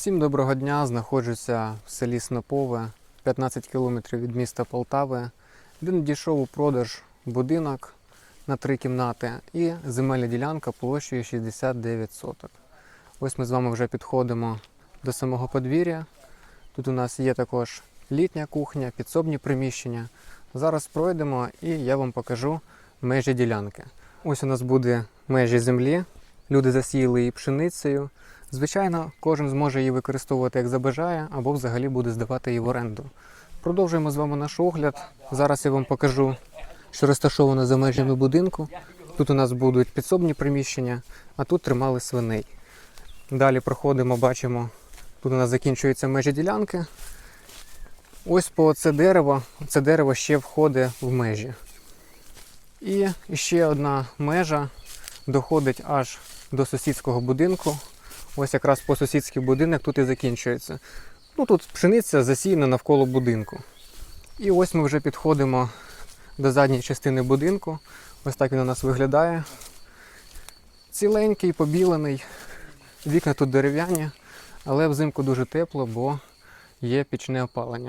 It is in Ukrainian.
Всім доброго дня. Знаходжуся в селі Снопове, 15 кілометрів від міста Полтави, де надійшов у продаж будинок на три кімнати і земельна ділянка площею 69 соток. Ось ми з вами вже підходимо до самого подвір'я. Тут у нас є також літня кухня, підсобні приміщення. Зараз пройдемо і я вам покажу межі ділянки. Ось у нас буде межі землі. Люди засіяли її пшеницею. Звичайно, кожен зможе її використовувати як забажає, або взагалі буде здавати її в оренду. Продовжуємо з вами наш огляд. Зараз я вам покажу, що розташовано за межами будинку. Тут у нас будуть підсобні приміщення, а тут тримали свиней. Далі проходимо, бачимо, тут у нас закінчуються межі ділянки. Ось по це дерево, це дерево ще входить в межі. І ще одна межа доходить аж до сусідського будинку. Ось якраз по сусідський будинок тут і закінчується. Ну тут пшениця засіяна навколо будинку. І ось ми вже підходимо до задньої частини будинку. Ось так він у нас виглядає. Ціленький, побілений. Вікна тут дерев'яні, але взимку дуже тепло, бо є пічне опалення.